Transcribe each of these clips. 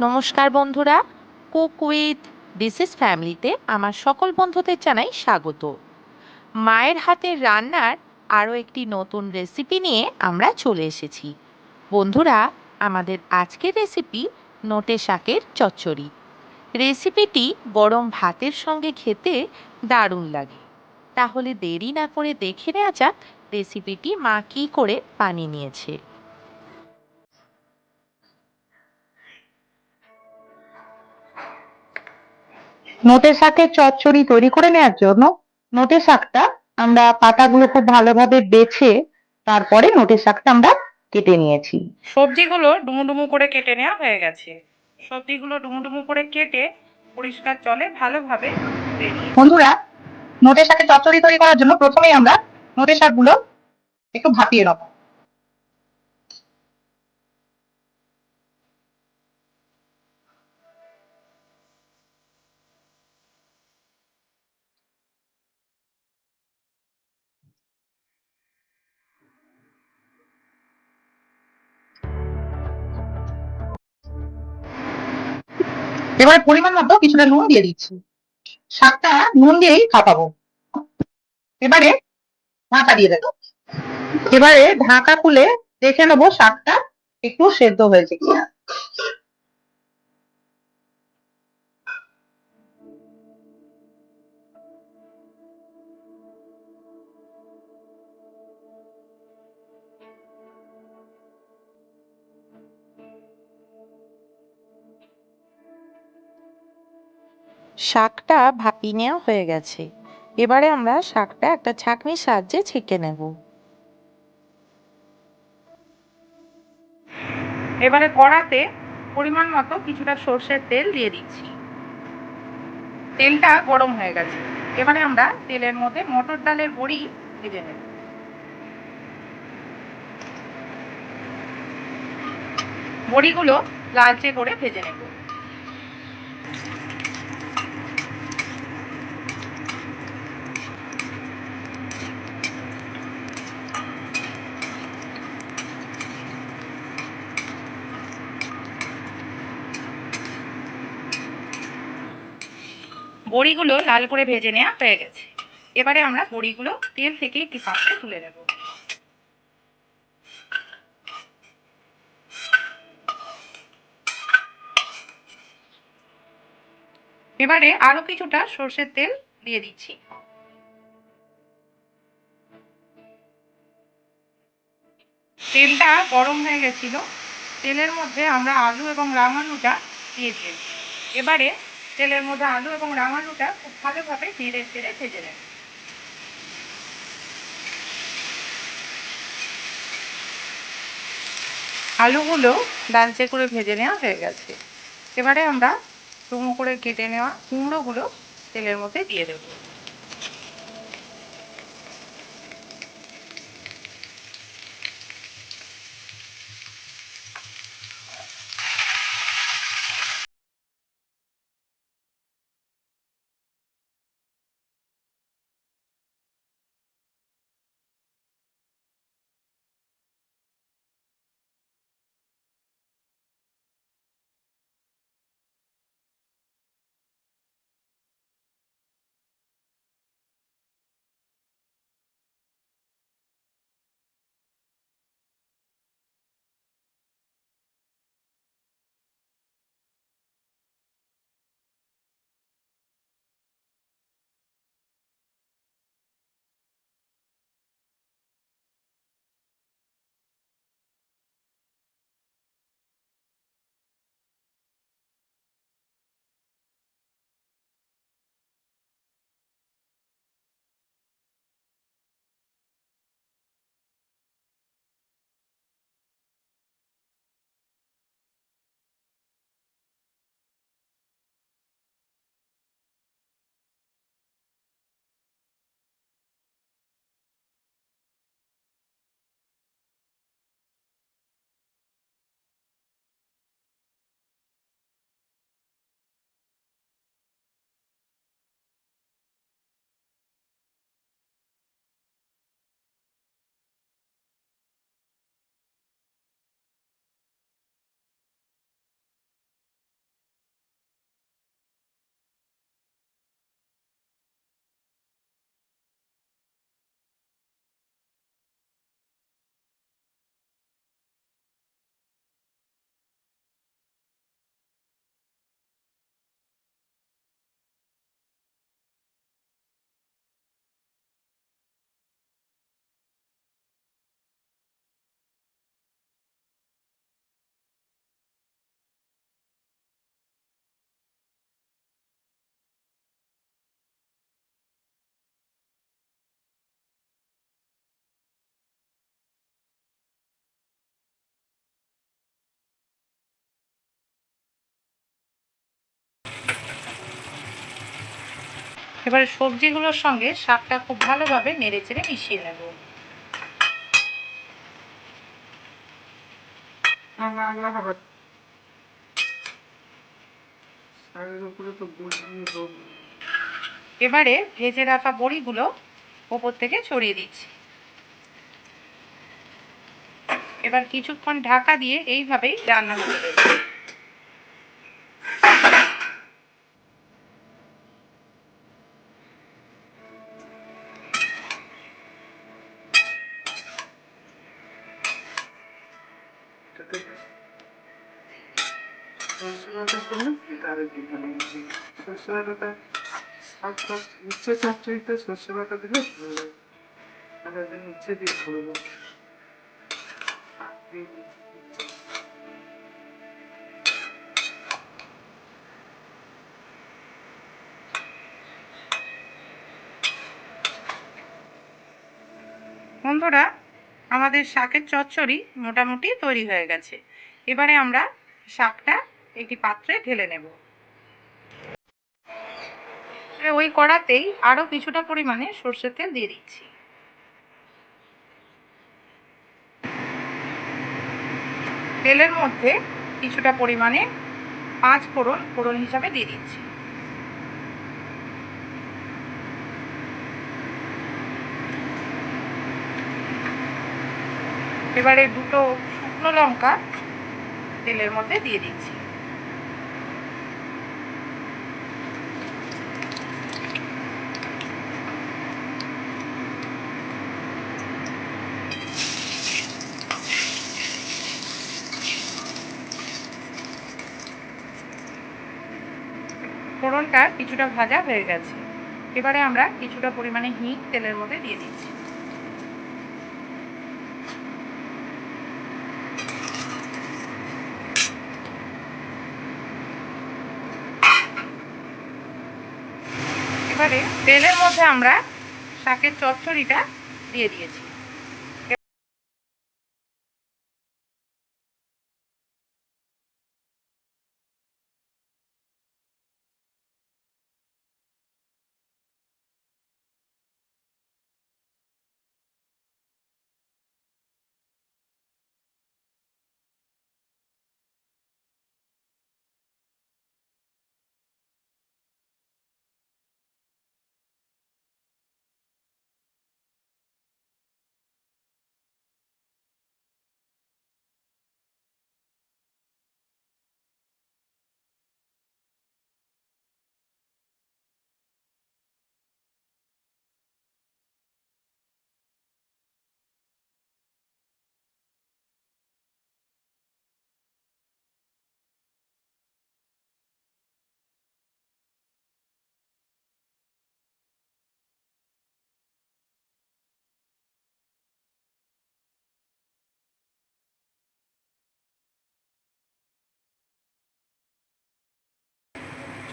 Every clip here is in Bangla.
নমস্কার বন্ধুরা, কুক উইথ ডিসিস ফ্যামিলিতে আমার সকল বন্ধুদের জানাই স্বাগত। মায়ের হাতের রান্নার আরও একটি নতুন রেসিপি নিয়ে আমরা চলে এসেছি। বন্ধুরা, আমাদের আজকের রেসিপি নোটে শাকের চচ্চড়ি। রেসিপিটি গরম ভাতের সঙ্গে খেতে দারুণ লাগে। তাহলে দেরি না করে দেখে নেওয়া যাক রেসিপিটি মা কী করে বানিয়ে নিয়েছে। নোটে শাকের চচ্চড়ি তৈরি করে নেওয়ার জন্য নোটে শাকটা আমরা পাতাগুলো খুব ভালোভাবে বেছে তারপরে নোটে শাকটা আমরা কেটে নিয়েছি। সবজিগুলো ডুমু ডুমু করে কেটে নেওয়া হয়ে গেছে। সবজিগুলো ডুমু ডুমু করে কেটে পরিষ্কার জলে ভালোভাবে বন্ধুরা নোটে শাকের চচ্চড়ি তৈরি করার জন্য প্রথমেই আমরা নোটে শাকগুলো একটু ভাপিয়ে নেব। এবারে পরিমাণ মতো কিছুটা নুন দিয়ে দিচ্ছি। শাকটা নুন দিয়েই কাটাবো এবারে ঢাকা দিয়ে দেবো। এবারে ঢাকা খুলে দেখে নেব শাকটা একটু সেদ্ধ হয়েছে কিনা। শাকটা ভাপি নেওয়া হয়ে গেছে। এবারে আমরা শাকটা একটা ছাঁকনির সাহায্যে ছেঁকে নেব। এবারে কড়াতে পরিমাণ মতো কিছুটা সর্ষের তেল দিয়ে দিচ্ছি। তেলটা গরম হয়ে গেছে। এবারে আমরা তেলের মধ্যে মটর ডালের বড়ি ভেজে নেব। বড়িগুলো লালচে করে ভেজে নেব। বড়িগুলো লাল করে ভেজে নেওয়া হয়ে গেছে। এবারে আমরা বড়িগুলো তেল থেকে একটি পাত্রে তুলে নেব। এবারে আরও কিছুটা সর্ষের তেল দিয়ে দিচ্ছি। তেলটা গরম হয়ে গেছিল। তেলের মধ্যে আমরা আলু এবং রাঙালুটা দিয়ে দিয়েছি। এবারে তেলের মধ্যে আলু এবং রাঙালুটা খুব ভালোভাবে নেড়ে চেড়ে ভেজে নেব। আলুগুলো ডালচে করে ভেজে নেওয়া হয়ে গেছে। এবারে আমরা ডুমো করে কেটে নেওয়া কুমড়োগুলো তেলের মধ্যে দিয়ে দেবো। এবারে সবজিগুলোর সঙ্গে শাকটা খুব ভালোভাবে নেড়ে চেড়ে মিশিয়ে নেব। এবারে ভেজে রাখা বড়িগুলো ওপর থেকে ছড়িয়ে দিচ্ছি। এবার কিছুক্ষণ ঢাকা দিয়ে এইভাবেই রান্না করে বন্ধুরা আমাদের শাকের চচ্চড়ি মোটামুটি তৈরি হয়ে গেছে। এবারে আমরা শাকটা একটি পাত্রে ঢেলে নেব। ওই কড়াতেই আরও কিছুটা পরিমাণে সর্ষের তেল দিয়ে দিচ্ছি। তেলের মধ্যে কিছুটা পরিমাণে পাঁচ ফোড়ন ফোড়ন হিসাবে দিয়ে দিচ্ছি। এবারে দুটো শুকনো লঙ্কা তেলের মধ্যে দিয়ে দিচ্ছি। ফোড়নটা কিছুটা ভাজা হয়ে গেছে। এবারে আমরা কিছুটা পরিমাণে হিং তেলের মধ্যে দিয়ে দিচ্ছি। এবারে তেলের মধ্যে আমরা শাকের চচ্চড়িটা দিয়ে দিয়েছি।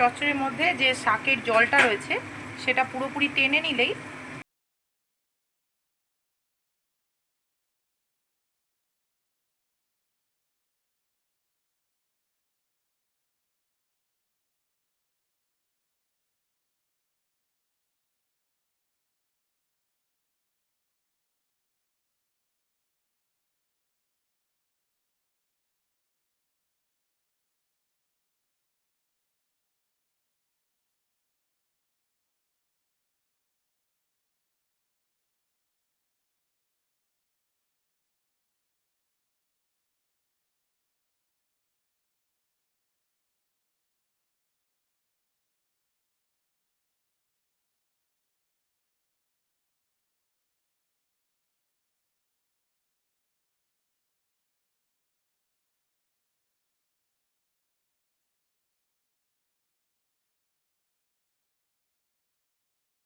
চচ্চড়ির মধ্যে যে শাকের জলটা রয়েছে সেটা পুরোপুরি টেনে নিলেই